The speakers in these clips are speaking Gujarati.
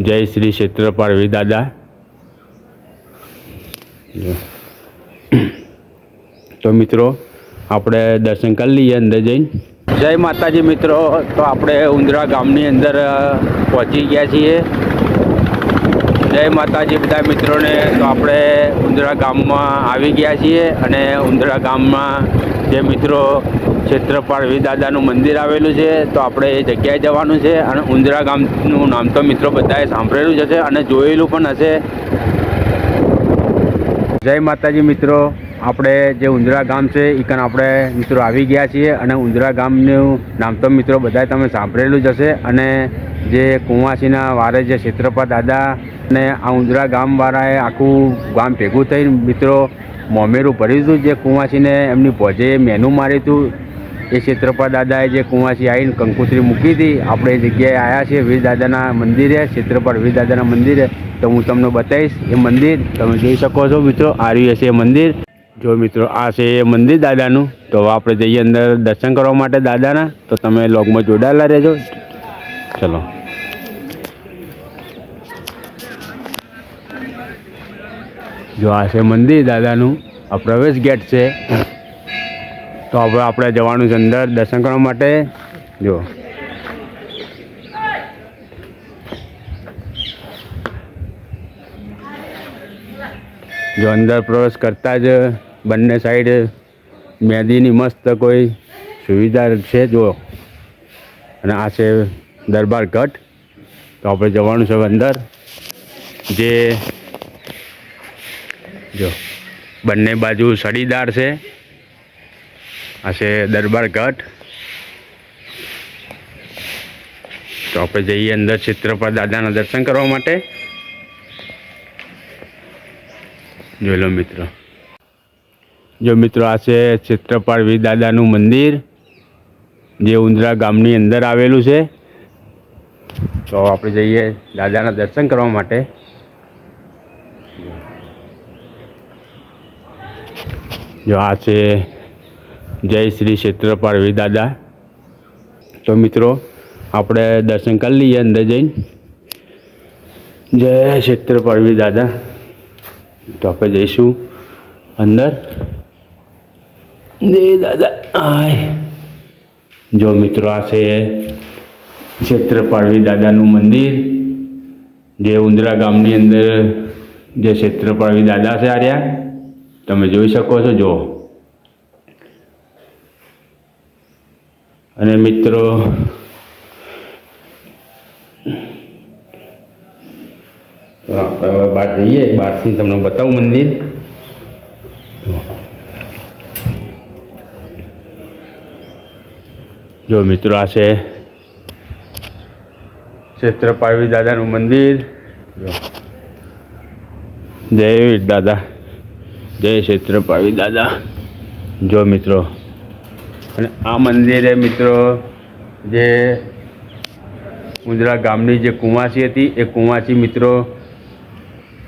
જય શ્રી ક્ષેત્રપાળ દાદા. તો મિત્રો, આપણે દર્શન કરી લઈએ અંદર જઈને. જય માતાજી મિત્રો, તો આપણે ઉંદરા ગામની અંદર પહોંચી ગયા છીએ. જય માતાજી બધા મિત્રોને. તો આપણે ઉંદરા ગામમાં આવી ગયા છીએ અને ઉંદરા ગામમાં જે મિત્રો ક્ષેત્રપાળ વિદાદાનું મંદિર આવેલું છે, તો આપણે એ જગ્યાએ જવાનું છે અને ઉંદરા ગામનું નામ તો મિત્રો બધાએ સાંભળેલું જ હશે અને જોયેલું પણ હશે. જય માતાજી મિત્રો. આપણે જે ઉંદરા ગામ છે એ કણ આપણે મિત્રો આવી ગયા છીએ અને ઉંદરા ગામનું નામ તો મિત્રો બધાએ તમે સાંભળેલું જ હશે અને જે કુંવાસીના વારે જે ક્ષેત્રપા દાદા અને આ ઉંદરા ગામવાળાએ આખું ગામ ભેગું થઈને મિત્રો મોમેરું ભર્યું હતું, જે કુંવાસીને એમની ભોજે મેનુ માર્યું હતું. એ ક્ષેત્રપા દાદાએ જે કુંવાસી આવીને કંકુતરી મૂકી હતી, આપણે એ જગ્યાએ આવ્યા છીએ વીર દાદાના મંદિરે ક્ષેત્રપાળ વીર દાદાના મંદિરે. તો હું તમને બતાવીશ એ મંદિર, તમે જોઈ શકો છો મિત્રો આવ્યું હશે એ મંદિર. જો મિત્રો આ છે એ મંદિર દાદાનું, તો આપણે જઈએ અંદર દર્શન કરવા માટે દાદાના. તો તમે લોગમાં જોડાયેલા રહેજો. ચલો. જો આ છે મંદિર દાદાનું, આ પ્રવેશ ગેટ છે. તો હવે આપણે જવાનું છે અંદર દર્શન કરવા માટે. જો. જો અંદર પ્રવેશ કરતા જ બંને સાઈડ મહેંદીની મસ્ત કોઈ સુવિધા છે, જો. અને આ છે દરબાર ઘટ તો આપણે જવાનું છે અંદર. જે જો. બંને બાજુ સડીદાર છે. આ દરબાર ઘાટ. તો આપણે જઈએ અંદર ચિત્રપા દાદાના દર્શન કરવા માટે. જોઈ લો મિત્રો. જો મિત્રો આ છે ચિત્રપાળ વી દાદાનું મંદિર, જે ઉંદરા ગામની અંદર આવેલું છે. તો આપણે જઈએ દાદાના દર્શન કરવા માટે. જો આ છે જય શ્રી ક્ષેત્રપાળ દાદા તો મિત્રો, આપણે દર્શન કરી લઈએ અંદર જઈને. જય ક્ષેત્રપાળ દાદા તો આપણે જઈશું અંદર. જય દાદા જો મિત્રો, આ છે ક્ષેત્રપાળવી દાદાનું મંદિર. જે ઉંદરા ગામની અંદર જે ક્ષેત્રપાળવી દાદા છે આર્યા તમે જોઈ શકો છો, જો. અને મિત્રો બહાર જઈએ, બહારથી તમને બતાવું મંદિર. જો મિત્રો, આ છે ક્ષેત્રપાળવી દાદાનું મંદિર. જય દાદા. જય ક્ષેત્રપાવી દાદા. જો મિત્રો, અને આ મંદિરે મિત્રો, જે ઉંદરા ગામની જે કુંવાસી હતી, એ કુંવાસી મિત્રો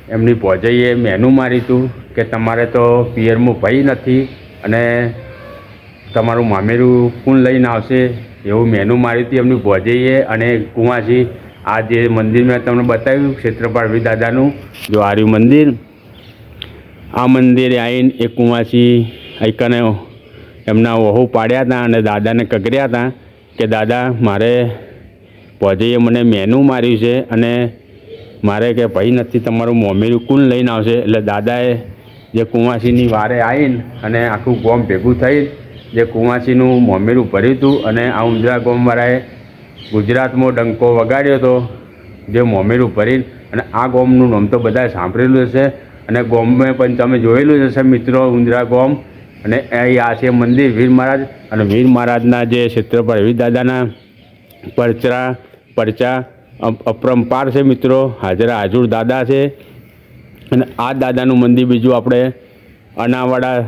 એમની ભોજઈએ મેનુ મારી હતું કે તમારે તો પિયરમાં ભય નથી અને તમારું મામેરું કોણ લઈને આવશે એવું મેનુ માર્યું હતું એમની ભોજઈએ અને કુંવાસી આ જે મંદિર મેં તમને બતાવ્યું ક્ષેત્રપાળ દાદાનું જો આર્યું મંદિર આ મંદિરે આવીને એ કુંવાસી આઈકને એમના વહુ પાડ્યા હતા અને દાદાને કગર્યા હતા કે, દાદા, મારે પોજીએ મને મેનુ માર્યું છે અને મારે કે ભાઈ નથી તમારું મોમેરું કુલ લઈને આવશે. એટલે દાદાએ જે કુંવાસીની વારે આવીને અને આખું ગોમ ભેગું થઈ જે કુંવાસીનું મોમેરું ભર્યું હતું અને આ ઉંદરા ગોમવાળાએ ગુજરાતમાં ડંકો વગાડ્યો હતો જે મોમેરું ભરીને અને આ ગોમનું નામ તો બધાએ સાંભળેલું હશે. અને ગોમે પણ તમે જોયેલું હશે મિત્રો, ઉંદરા ગોમ. અને અહીં આ છે મંદિર વીર મહારાજ. અને વીર મહારાજના જે ક્ષેત્ર પર, વીર દાદાના પરચરા, પરચા અપરંપાર છે મિત્રો. હાજરા હાજુર દાદા છે. અને આ દાદાનું મંદિર બીજું આપણે અનાવાડા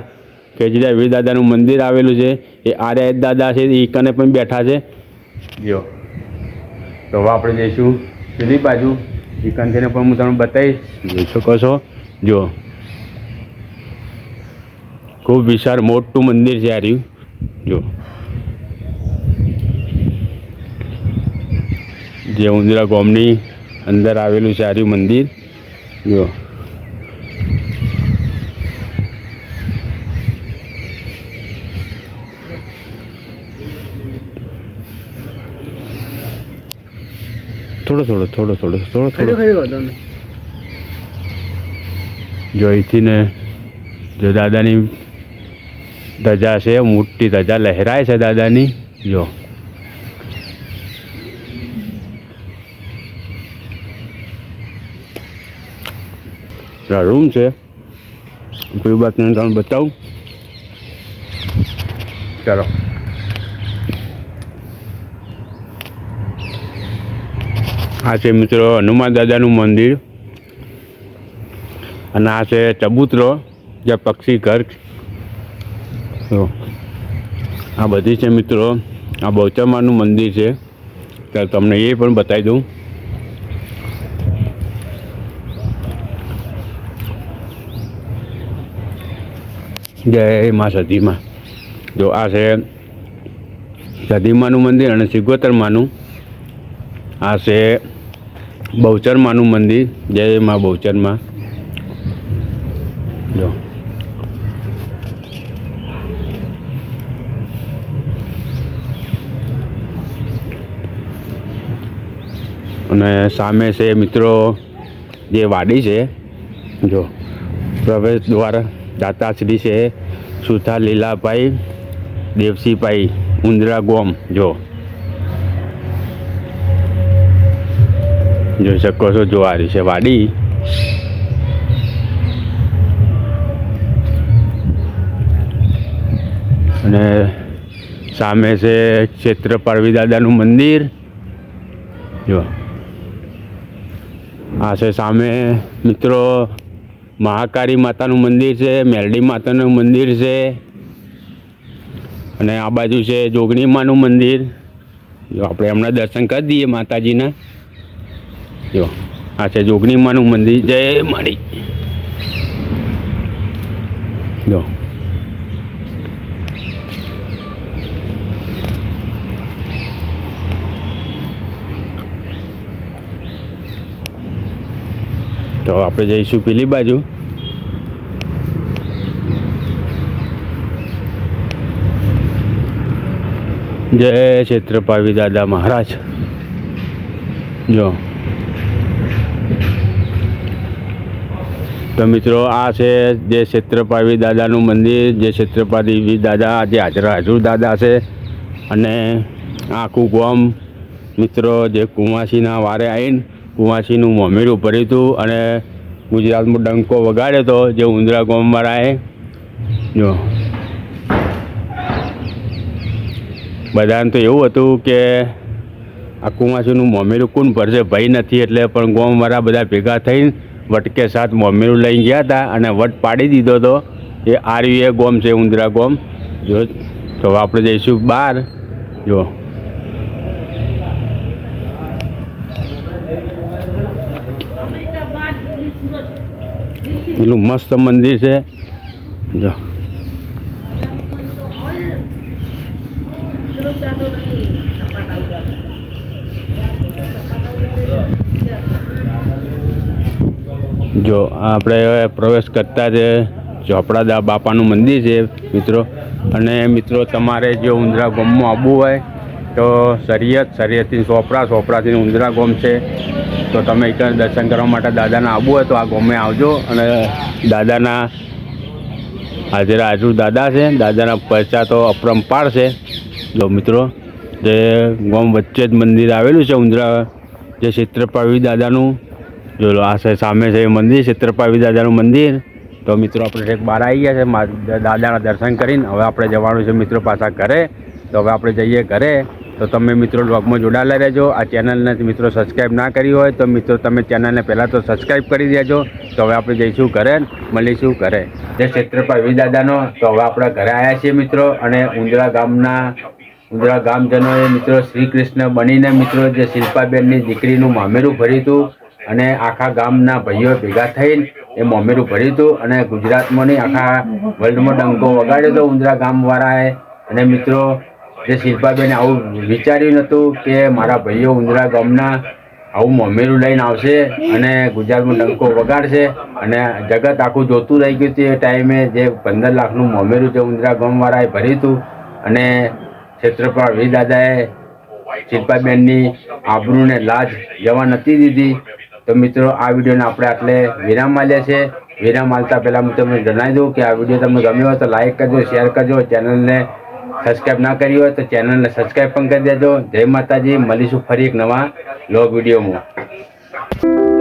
કેજરીયા વીર દાદાનું મંદિર આવેલું છે. એ આર્ય દાદા છે, એ કને પણ બેઠા છે. જો તો હવે આપણે જઈશું. પેલી બાજુ. ચિકનથીને પણ હું તમને બતાવીશ. જોઈ શકો છો. જો. ખૂબ વિશાળ મોટું મંદિર છે આ રહ્યું. જો. જે ઉંદરા ગોમની અંદર આવેલું છે આર્યું મંદિર. જો. થોડો થોડો થોડો થોડો થોડો. થોડો જો અહીંથી ને જો દાદાની ધજા છે, મોટી ધજા, લહેરાય છે દાદાની. જો. રૂમ છે. કોઈ વાત નહીં, તમને બતાવું. ચાલો. આ છે મિત્રો હનુમાન દાદાનું મંદિર. અને આ છે ચબૂતરો, જે પક્ષી ઘર. જો આ બધી છે મિત્રો, આ બૌચરમાનું મંદિર છે. ત્યારે તમને એ પણ બતાવી દઉં. જય મા સતીમાં જો આ છે સતીમાનું મંદિર અને સિગોતરમાનું. આ છે બહુચરમાનું મંદિર. જય મા બહુચરમાં. જો. અને સામે છે મિત્રો જે વાડી છે, જો. પ્રવેશ દ્વાર દાતાશ્રી છે સુથા લીલાભાઈ, દેવસીભાઈ ઉંદરા ગોમ, જો. જોઈ શકો છો જોવારી છે વાડી. અને સામે છે ક્ષેત્રપાળવી દાદાનું મંદિર. જો. આ છે સામે મિત્રો મહાકાળી માતાનું મંદિર છે મેરડી માતાનું મંદિર છે. અને આ બાજુ છે જોગણી માનું મંદિર. જો, આપણે હમણાં દર્શન કરી દઈએ માતાજીના. જો, આ છે જોગણી માનું મંદિર. જય મારી જો. તો આપણે જઈશું પેલી બાજુ. જય ક્ષેત્રપાવી દાદા મહારાજ. જો. તો મિત્રો, આ છે જે ક્ષેત્રપાવી દાદાનું મંદિર, જે ક્ષેત્રપાવી દાદા જે હાજરા, હાજર દાદા છે. અને આખું ગોમ મિત્રો, જે કુમાસીના વારે આવીને કુંવાસીનું મોમેરું ભર્યું હતું અને ગુજરાતમાં ડંકો વગાડ્યો હતો જે ઉંદરા ગામવાળાએ જો. બધાને તો એવું હતું કે આ કુંવાસીનું મોમેરું કોણ ભરશે? ભય નથી એટલે પણ ગોમવાળા બધા ભેગા થઈને વટકે સાથ મોમેરું લઈને ગયા હતા અને વટ પાડી દીધો હતો એ આર્યુ એ ગોમ છે, ઉંદરા ગોમ. જો, તો આપણે જઈશું બહાર. જો. પેલું મસ્ત મંદિર છે. જો. જો, આપણે પ્રવેશ કરતા જ ચોપડાદા બાપાનું મંદિર છે, મિત્રો. અને મિત્રો, તમારે જો ઉંદરા ગામમાં આવવું હોય તો શરિયત, શરિયતથી સોપરા સોપરાથી ઉંદરા ગોમ છે. તો તમે એક દર્શન કરવા માટે દાદાના આવવું હોય તો આ ગોમે આવજો. અને દાદાના હાજર હાજર દાદા છે. દાદાના પૈસા તો અપરંપાર છે. જો મિત્રો, જે ગોમ વચ્ચે જ મંદિર આવેલું છે, ઉંદરા, જે ક્ષેત્રપાવી દાદાનું. જો આ સામે છે એ મંદિર ક્ષેત્રપાવી દાદાનું મંદિર. તો મિત્રો, આપણે એક બહાર આવી ગયા છે. દાદાના દર્શન કરીને. હવે આપણે જવાનું છે મિત્રો પાછા ઘરે. તો હવે આપણે જઈએ ઘરે. તો તમે મિત્રો બ્લોગમાં જોડાયેલા રહેજો. આ ચેનલને મિત્રો સબસ્ક્રાઈબ ના કરી હોય તો મિત્રો તમે ચેનલને પહેલાં તો સબસ્ક્રાઈબ કરી દેજો. તો હવે આપણે જઈશું ઘરે, મળીશું ઘરે. જે ક્ષેત્રપાલ વિદાદાનો તો હવે આપણે ઘરે આવ્યા છીએ મિત્રો અને ઉંદરા ગામના, ઉંદરા ગામજનોએ મિત્રો શ્રી કૃષ્ણ બનીને મિત્રો જે શિલ્પાબેનની દીકરીનું મામેરું ભર્યું હતું અને આખા ગામના ભાઈઓ ભેગા થઈને એ મોમેરું ભર્યું હતું અને ગુજરાતમાં નહીં આખા વર્લ્ડમાં ડંકો વગાડ્યો હતો ઉંદરા ગામવાળાએ. અને મિત્રો જે શિલ્પાબેને આવું વિચાર્યું નહોતું કે મારા ભાઈઓ ઉંદરા ગામના આવું મોમેરું લઈને આવશે અને ગુજરાતમાં ડંકો વગાડશે અને જગત આખું જોતું રહી ગયું હતું એ ટાઈમે જે પંદર લાખનું મોમેરું જે ઉંદરા ગામવાળાએ ભર્યું હતું અને ક્ષેત્રપાળ વી દાદાએ શિલ્પાબેનની આબરૂને લાજ જવા નથી દીધી. તો મિત્રો, આ વિડીયોને આપણે આટલે વિરામ માલ્યા છે. વિરામ માલતા પહેલાં હું તમને જણાવી દઉં કે આ વીડિયો તમને ગમ્યો હોય તો લાઈક કરજો શેર કરજો, ચેનલને સબસ્ક્રાઈબ ના કરી હોય તો ચેનલને સબસ્ક્રાઈબ પણ કરી દેજો. જય માતાજી, મળીશું ફરી એક નવા લોગ વિડીયોમાં.